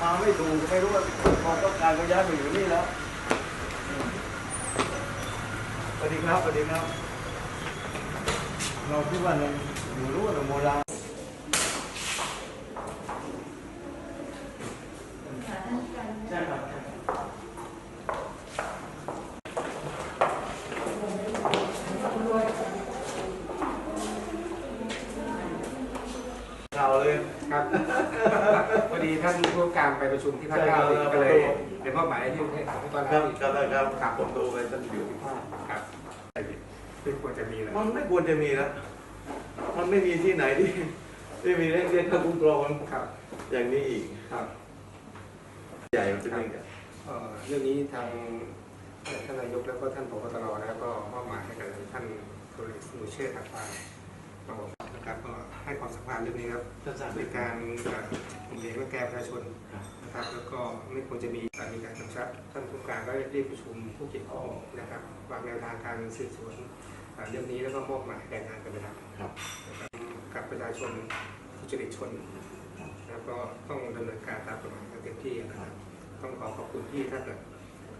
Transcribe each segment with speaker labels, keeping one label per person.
Speaker 1: มาไม่ถูกไม่รู้ว่าความต้องการก็ย้ายมาอยู่นี่แล้วสวัสดีครับสวัสดีครับ เราคิดว่าเราอยู่รู้ว่าเราโบราณใช่ครับข่าว เลย
Speaker 2: ครับพอดีท่านผู้การไปประชุมที่ภาค
Speaker 1: ใช่
Speaker 2: เก้า
Speaker 1: ครับ
Speaker 2: ก็เลยเป็นมอบหมายให้ให้ให้ตอน
Speaker 1: ครั
Speaker 2: นั้
Speaker 1: บ
Speaker 2: น
Speaker 1: ครับครับครับผมดูไปท่านอยู่ที่ภาค
Speaker 2: ครับซึ่งควรจะมีนะ
Speaker 1: มันไม่ควรจะมีนะมันไม่มีที่ไหนที่ที่มีเรื่องเรียกค่าคุ้มครอง
Speaker 2: ครับ
Speaker 1: อย่างนี้อีก
Speaker 2: ครับ
Speaker 1: ใหญ่มันเป็นยังไง
Speaker 2: เอ่อเรื่องนี้ทางท่านนายกแล้วก็ท่านผบตรนะครับก็มอบหมายให้กับท่านพลเอกสุรเชษฐ์หักพานรองนะครับก็ ให้ความสำคัญเรื่องนี้ครับ
Speaker 1: ท่านทราบไหม
Speaker 2: ในการเอ่อผมเห็นว่าแก้ประชาชนนะครับ แล้วก็ไม่ควรจะมีการมีการกำชับท่านผู้การก็เรียกประชุมผู้เกี่ยวข้องนะครับวางแนวทางการสืบสวนเอ่อเรื่องนี้แล้วก็มอบหมายแบ่งงานกันไปทำ
Speaker 1: ครับ
Speaker 2: นะครับกับประชาชนทุจริตชนแล้วก็ต้องดำเนินการตามกฎหมายอย่างเต็มที่นะครับ ต้องขอขอบคุณที่ถ้าเกิด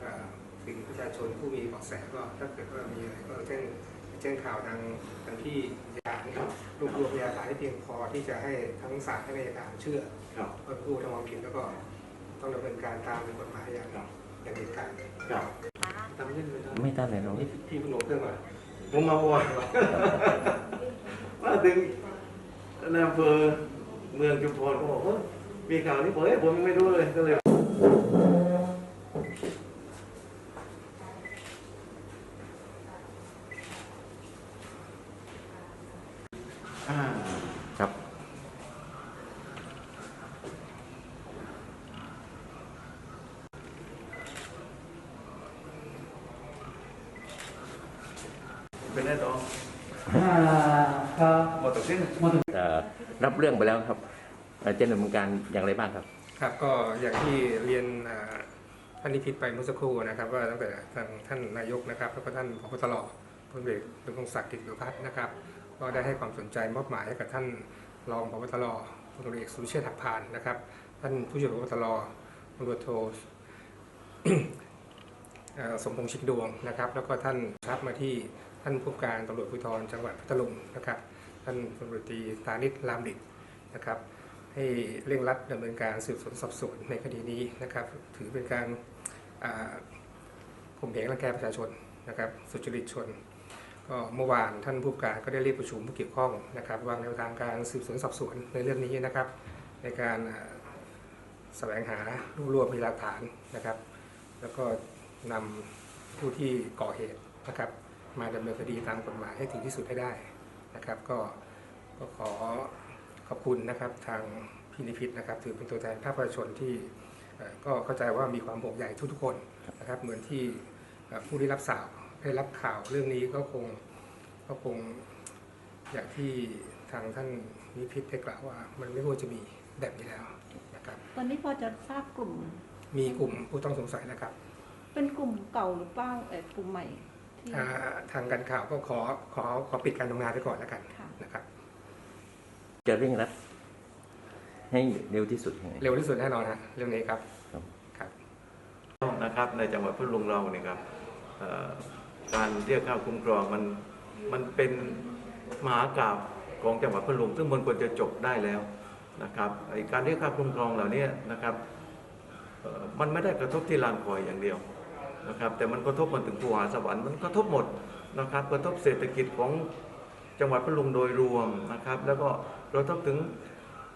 Speaker 2: เอ่อถึงประชาชนผู้มีเบาะแสก็ถ้าเกิดว่ามีอะไรก็แจ้ง แจ้งข่าวทางทางที่พยานนะครับรวบรวมพยานหลักฐานให้เพียงพอที่จะให้ทั้งศาลและอัยการเชื่อ
Speaker 1: ครับ
Speaker 2: ว่าผู้กระทำความผิดแล้วก็ต้องดำเนินการตามกฎหมายอย่าง
Speaker 1: ครับ
Speaker 2: อย่างเด็ดขาด
Speaker 1: ครับทำเล่นไปทำ
Speaker 3: ไม่ทันเลยน้อง
Speaker 2: นี่พี่เพิ่งลงเครื่องมา
Speaker 1: ผมมาวันมาถึงในอำเภอเมืองชุมพรเขาบอกว่ามีข่าวนี้ผมเอ้ยผมยังไม่รู้เลยก็เลย
Speaker 3: ครับ
Speaker 1: เป็นได้น้อง
Speaker 4: ครับ
Speaker 1: หมดตัวสิ้น
Speaker 3: เอ่อรับเรื่องไปแล้วครับเอ่อจะดำเนินการอย่างไรบ้างครับ
Speaker 2: ครับก็อย่างที่เรียนอ่าท่านนิพิษไปเมื่อสักครู่นะครับว่าตั้งแต่ทางท่านนายกนะครับแล้วก็ท่านพบตรพลเอกดำรงศักดิ์กิติประพัฒน์นะครับ ก็ได้ให้ความสนใจมอบหมายให้กับท่านรองพบตรพลเอกสุรเชษฐ์หักพานนะครับ ท่านผู้ช่วยพบตรพลตำรวจโทสมพงษ์ชิดดวงนะครับ แล้วก็ท่านทับมาที่ท่านผู้การตำรวจภูธรจังหวัดพัทลุงนะครับ ท่านพลตำรวจตรีตานิตรามดิตนะครับ ให้เร่งรัดดำเนินการสืบสวนสอบสวนในคดีนี้นะครับ ถือเป็นการอ่าข่มเหงรังแกประชาชนนะครับ สุจริตชน ก็เมื่อวานท่านผู้การก็ได้เรียกประชุมผู้เกี่ยวข้องนะครับวางแนวทางการสืบสวนสอบสวนในเรื่องนี้นะครับ ในการแสวงหารวบรวมพยานหลักฐานนะครับ แล้วก็นำผู้ที่ก่อเหตุนะครับมาดำเนินคดีตามกฎหมายให้ถึงที่สุดให้ได้นะครับ ก็ก็ขอขอบคุณนะครับทางพี่นิพิษนะครับ ถือเป็นตัวแทนภาคประชาชนที่ก็เข้าใจว่ามีความห่วงใยทุกๆคนนะครับเหมือนที่ผู้ที่รับสาว ได้รับข่าวเรื่องนี้ก็คงก็คงอย่างที่ทางท่านนิพิษได้กล่าวว่า มันไม่ควรจะมีแบบนี้แล้วนะครับ
Speaker 4: ตอนนี้พอจะทราบกลุ่ม
Speaker 2: มีกลุ่มผู้ต้องสงสัยนะครับ
Speaker 4: เป็นกลุ่มเก่าหรือเปล่าเออกลุ่มใหม่ที่
Speaker 2: อ่าทางการข่าวก็ขอขอขอปิดการทำงานไปก่อนแล้วกัน
Speaker 4: ค่ะ
Speaker 2: นะครับ
Speaker 3: จะเร่งรัดให้เร็วที่สุดยังไง
Speaker 2: เร็วที่สุดแน่นอนฮะเรื่องนี้ครับ
Speaker 3: ครับ
Speaker 2: ครับ
Speaker 1: นะครับในจังหวัดพัทลุงเราเนี่ยครับเอ่อ การเรียกค่าคุ้มครองมันมันเป็นมหากราบของจังหวัดพัทลุงซึ่งมันควรจะจบได้แล้วนะครับไอการเรียกค่าคุ้มครองเหล่านี้นะครับมันไม่ได้กระทบที่ลานคอยอย่างเดียวนะครับ แต่มันกระทบมาถึงภูหาสวรรค์มันกระทบหมดนะครับ กระทบเศรษฐกิจของจังหวัดพัทลุงโดยรวมนะครับ แล้วก็กระทบถึง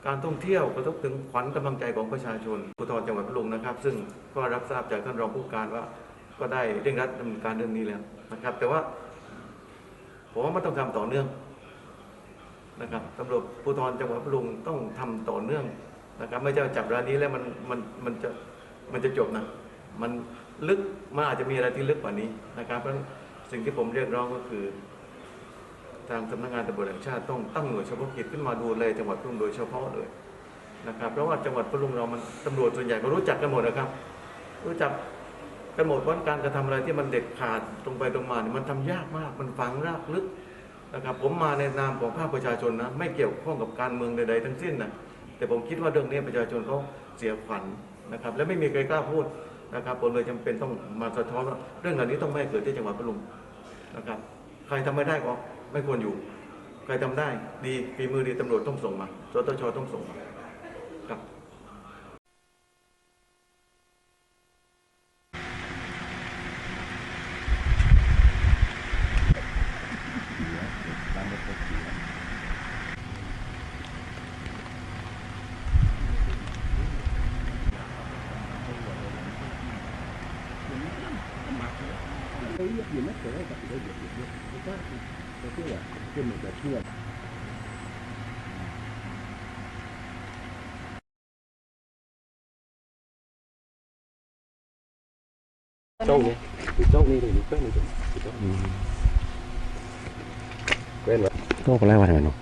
Speaker 1: การท่องเที่ยวกระทบถึงขวัญกำลังใจของประชาชนภูธรจังหวัดพัทลุงนะครับ ซึ่งก็รับทราบจากท่านรองผู้การว่า ก็ได้เร่งรัดดำเนินการเรื่องนี้แล้วนะครับ แต่ว่าผมว่ามันต้องทำต่อเนื่องนะครับตำรวจภูธรจังหวัดพัทลุงต้องทำต่อเนื่องนะครับ ไม่ใช่จับร้านนี้แล้วมันมันมันจะมันจะจบนะมันลึกมันอาจจะมีอะไรที่ลึกกว่านี้นะครับเพราะสิ่งที่ผมเรียกร้องก็คือ ทางสำนักงานตำรวจแห่งชาติต้องตั้งหน่วยเฉพาะกิจขึ้นมาดูแลจังหวัดพัทลุงโดยเฉพาะเลยนะครับ เพราะว่าจังหวัดพัทลุงเรามันตำรวจส่วนใหญ่ก็รู้จักกันหมดนะครับ รู้จัก กำหนดว่าการกระทำอะไรที่มันเด็ดขาดตรงไปตรงมาเนี่ยมันทำยากมาก มันฝังรากลึกนะครับ ผมมาในนามของภาคประชาชนนะไม่เกี่ยวข้องกับการเมืองใดๆทั้งสิ้นนะแต่ผมคิดว่าเรื่องนี้ประชาชนเขาเสียขวัญนนะครับ และไม่มีใครกล้าพูดนะครับผมเลยจำเป็นต้องมาสะท้อนว่าเรื่องเหล่านี้ต้องไม่เกิดที่จังหวัดพัทลุงนะครับ ใครทำไม่ได้ก็ไม่ควรอยู่ ใครทำได้ดีฝีมือดีตำรวจต้องส่งมาสตชต้องส่งมา
Speaker 5: Kayıp yemek de var. Đi thì bị quen rồi quen rồi
Speaker 3: trâu có lẽ vậy rồi